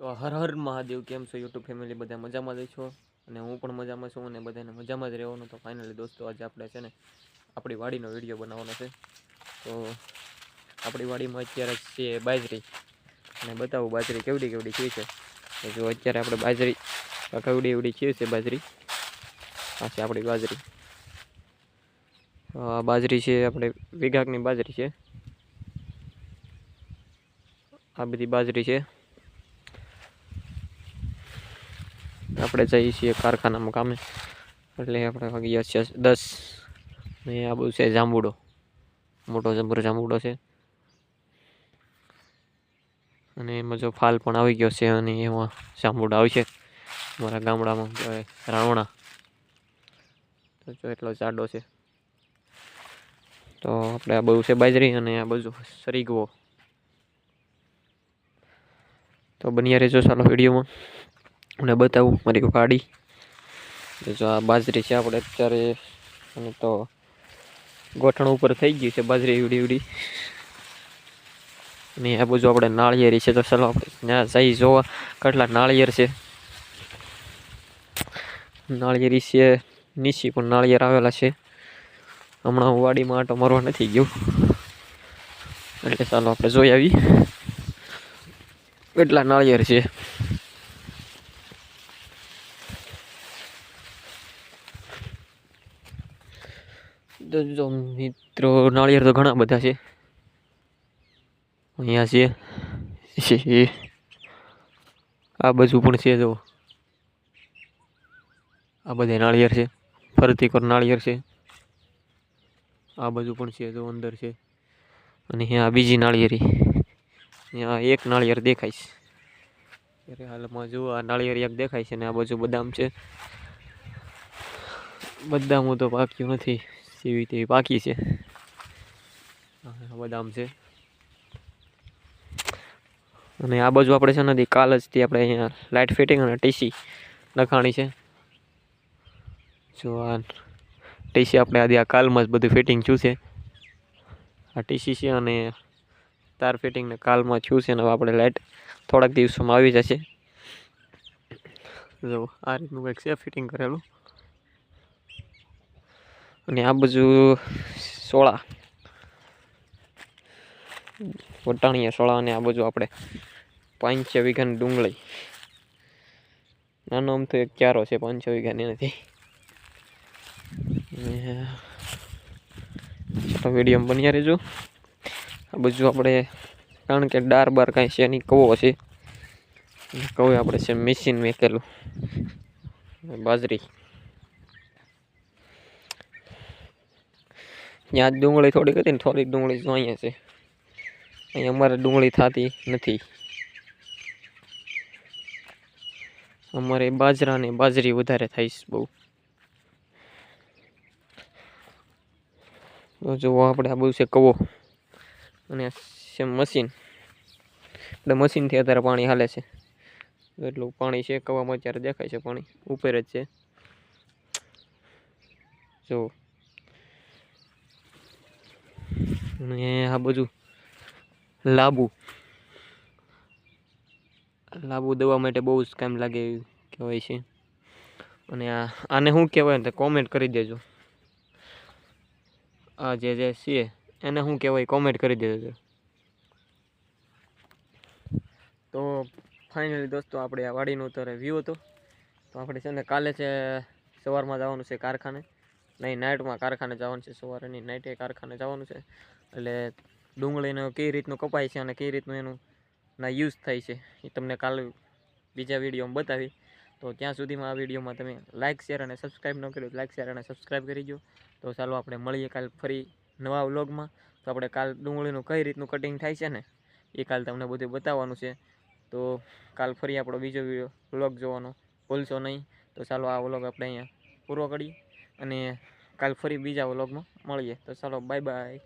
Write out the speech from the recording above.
તો હર હર મહાદેવ કેમ છો? યુટ્યુબ ફેમિલી બધા મજામાં જ છો? અને હું પણ મજામાં છું અને બધાને મજામાં જ રહેવાનું. તો ફાઇનલી દોસ્તો, આજે આપણે છે ને આપણી વાડીનો વીડિયો બનાવવાનો છે. તો આપણી વાડીમાં અત્યારે છે બાજરી. અને બતાવું બાજરી કેવડી કેવડી થઈ છે. જો અત્યારે આપણે બાજરી કેવડી એવડી છે છે બાજરી? આ છે આપણી બાજરી. બાજરી છે આપણે વિઘાકની બાજરી છે. આ બધી બાજરી છે. આપણે જઈએ છીએ કારખાનામાં કામે. એટલે આપણે વાગ્યા છે દસ. ને આ બધું છે જાંબુડો. મોટો જબર જાંબુડો છે. અને એમાં જો ફાલ પણ આવી ગયો છે અને એમાં જાંબુડો આવશે મારા ગામડામાં રાવણા. તો જો એટલો જાડો છે. તો આપણે આ બધું છે બાજરી અને આ બધું સરીગવો. તો બન્યા રહેજો ચાલો વિડીયોમાં. અને બતાવું મારી વાડી જો આ બાજરી છે આપણે અત્યારે તો ગોઠણ ઉપર થઈ ગયું છે બાજરી એવડી એવડી. અને આ બધું આપણે નાળિયેરી છે, તો ચાલો આપણે ત્યાં જઈ જોવા કેટલા નાળિયેર છે. નાળિયેરી છે, નીચી પણ નાળિયેર આવેલા છે. હમણાં હું વાડીમાં આટો મારવા નથી ગયો. એટલે ચાલો આપણે જોઈ આવી કેટલા નાળિયેર છે. તો મિત્રો, નાળિયેર તો ઘણા બધા છે. અહીંયા છે. આ બાજુ પણ છે, જો. આ બધા નાળિયેર છે. ફરતી કર નાળિયેર છે. આ બાજુ પણ છે, જો, અંદર છે. અને અહીંયા બીજી નાળિયેરી અહીંયા એક નાળિયેર દેખાય છે. હાલમાં જુઓ આ નાળિયેર એક દેખાય છે ને આ બાજુ બદામ છે. બદામ તો પાક્યું નથી. જેવી તેવી પાકી છે? બદામ છે. અને આ બાજુ આપણે છે નથી કાલ જ તે આપણે અહીંયા લાઇટ ફિટિંગ અને ટીસી લખાણી છે. જો આ ટીસી આપણે આજે આ કાલમાં જ બધું ફિટિંગ થયું છે. આ ટીસી છે અને તાર ફિટિંગને કાલમાં થયું છે અને આપણે લાઇટ થોડાક દિવસોમાં આવી જશે. જો આ રીતનું કંઈક છે ફિટિંગ કરેલું. અને આ બાજુ સોળા. વટાણીયા સોળા અને આ બાજુ આપણે પાંચ છ વીઘાની ડુંગળી. નાનો આમ તો એક ક્યારો છે, પાંચ છ વીઘાની નથી ચાલો વીડિયો બન્યા રહેજો. આ બાજુ આપણે કારણ કે ડાર બાર કાંઈ છે નહીં, કવો છે. કવો આપણે છે મશીન મેકેલું બાજરી. ત્યાં ડુંગળી થોડીક હતી ને થોડીક ડુંગળી જો અહીંયા છે. અહીંયા અમારે ડુંગળી થતી નથી. અમારે બાજરા ને બાજરી વધારે થાય બહુ. જુઓ આપણે આ બધું છે કવો. અને છે મશીન. એટલે મશીનથી અત્યારે પાણી હાલે છે. એટલું પાણી છે, કવામાં અત્યારે દેખાય છે પાણી. ઉપર જ છે. જુઓ. અને આ બધું લાંબુ. લાંબુ દવા માટે બહુ જ કામ લાગે એવું કહેવાય છે. અને આ, આને શું કહેવાય ને કોમેન્ટ કરી દેજો. આ જે જે છે, એને શું કહેવાય કોમેન્ટ કરી દેજો. તો ફાઇનલી દોસ્તો આપણે આ વાડીનો અત્યારે વ્યૂ હતો. તો આપણે છે ને કાલે છે, સવારમાં જવાનું છે કારખાને. નહીં, નાઇટમાં કારખાને જવાનું છે સવારે નહીં નાઇટે કારખાને જવાનું છે. એટલે ડુંગળીનો કઈ રીતનું કપાય છે અને કઈ રીતનું એનું ના યુઝ થાય છે, એ તમને કાલ બીજા વિડીયોમાં બતાવી. તો ત્યાં સુધીમાં આ વિડીયોમાં તમે લાઇક શેર અને સબસ્ક્રાઈબ ન કર્યું લાઇક શેર અને સબસ્ક્રાઈબ કરી દો તો ચાલો આપણે મળીએ કાલ ફરી નવા વ્લોગમાં તો આપણે કાલ ડુંગળીનું કઈ રીતનું કટિંગ થાય છે ને, એ કાલ તમને બધું બતાવવાનું છે. તો કાલ ફરી આપણો બીજો વીડિયો વ્લોગ જોવાનો ભૂલશો નહીં. તો ચાલો આ વ્લોગ આપણે અહીંયા પૂરો કરીએ અને કાલ ફરી બીજા વ્લોગમાં મળીએ. તો ચાલો બાય બાય